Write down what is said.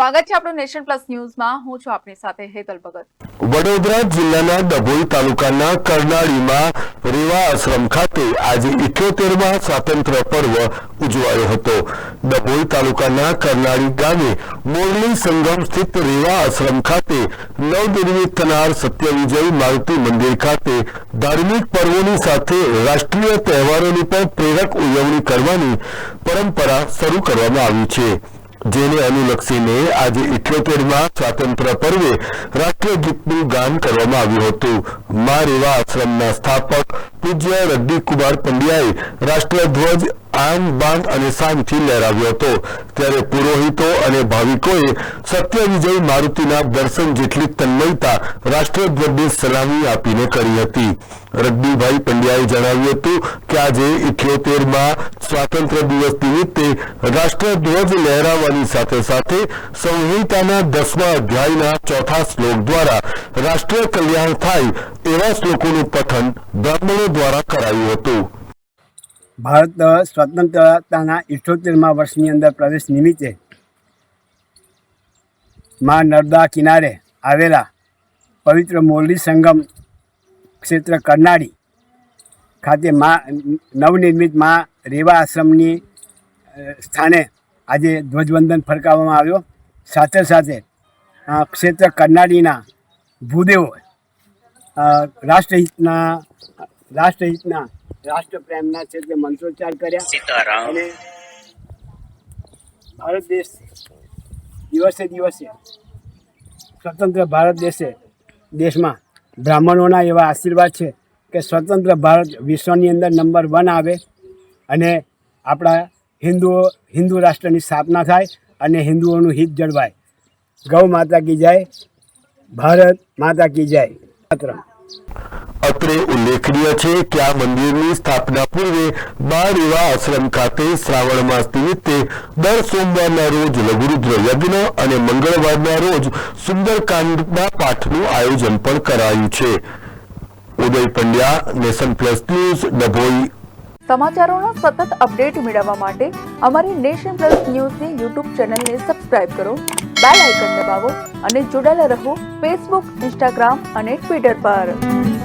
સ્વાગત છે આપણું નેશન પ્લસ ન્યૂઝમાં. હું છું આપની સાથે હેતલ ભગત. વડોદરા જિલ્લાના ડભોઈ તાલુકાના કરનાળીમાં રેવા આશ્રમ ખાતે આજે ઇઠ્યોતેરમાં સ્વાતંત્ર્ય પર્વ ઉજવાયો હતો. ડભોઈ તાલુકાના કરનાળી ગામે મોરલી સંગમ સ્થિત રેવા આશ્રમ ખાતે નવનિર્મિત થનાર સત્યવિજય મારુતિ મંદિર ખાતે ધાર્મિક પર્વોની સાથે રાષ્ટ્રીય તહેવારોની પણ પ્રેરક ઉજવણી કરવાની પરંપરા શરૂ કરવામાં આવી છે. જેને અનુલક્ષીને આજે ઇઠ્યોતેરમાં સ્વાતંત્ર્ય પર્વે રાષ્ટ્રીય ગીતનું ગાન કરવામાં આવ્યું હતું. મા રેવા આશ્રમના સ્થાપક પૂજ્ય રદ્દીકુમાર પંડ્યાએ રાષ્ટ્રધ્વજ આન બાન અને શાનથી લહેરાવ્યો હતો. ત્યારે પુરોહિતો અને ભાવિકોએ સત્ય વિજય મારુતિના દર્શન જેટલી તન્મયતા રાષ્ટ્રધ્વજને સલામી આપીને કરી હતી. રદ્દીભાઈ પંડ્યાએ જણાવ્યું હતું કે આજે ઇઠ્યોતેરમાં સ્વાતંત્ર્ય દિવસ નિમિત્તે રાષ્ટ્રધ્વજ લહેરાવવાની સાથે સાથે સંહિતાના દસમા અધ્યાયના ચોથા શ્લોક દ્વારા રાષ્ટ્રીય કલ્યાણ થાય એવા શ્લોકોનું પઠન બ્રાહ્મણો દ્વારા કરાયું હતું. ભારત સ્વતંત્રતાના ઇઠ્યોતેરમા વર્ષની અંદર પ્રવેશ નિમિત્તે મા નર્મદા કિનારે આવેલા પવિત્ર મોરલી સંગમ ક્ષેત્ર કરનાળી ખાતે મા નવનિર્મિત મા રેવા આશ્રમની સ્થાને આજે ધ્વજવંદન ફરકાવવામાં આવ્યો. સાથે સાથે ક્ષેત્ર કરનાળીના ભૂદેવો રાષ્ટ્રહિતના રાષ્ટ્રહિતના રાષ્ટ્રપ્રેમના છે તે મંત્રોચ્ચાર કર્યા. અને ભારત દેશ દિવસે દિવસે સ્વતંત્ર ભારત દેશે દેશમાં બ્રાહ્મણોના એવા આશીર્વાદ છે કે સ્વતંત્ર ભારત વિશ્વની અંદર નંબર વન આવે અને આપણા હિન્દુઓ હિન્દુ રાષ્ટ્રની સ્થાપના થાય અને હિન્દુઓનું હિત જળવાય. ગૌ માતા કી જય ભારત માતા કી જય. માત્ર અત્રે ઉલ્લેખનીય છે કે આ મંદિરની સ્થાપના પૂર્વે બાર એવા આશ્રમ ખાતે શ્રાવણ માસ નિમિત્તે દર સોમવારના રોજ લઘુરુદ્ર યજ્ઞ અને મંગળવારના રોજ સુંદરકાંડના પાઠનું આયોજન પણ કરાયું છે. Uday Pandya, nation plus news, Dabhoi. સમાચારોના સતત અપડેટ મેળવવા માટે અમારી નેશન પ્લસ ન્યૂઝની યુટ્યુબ ચેનલને સબસ્ક્રાઇબ કરો, બેલ આઇકન દબાવો અને જોડાયેલા રહો ફેસબુક, ઇન્સ્ટાગ્રામ અને ટ્વિટર પર.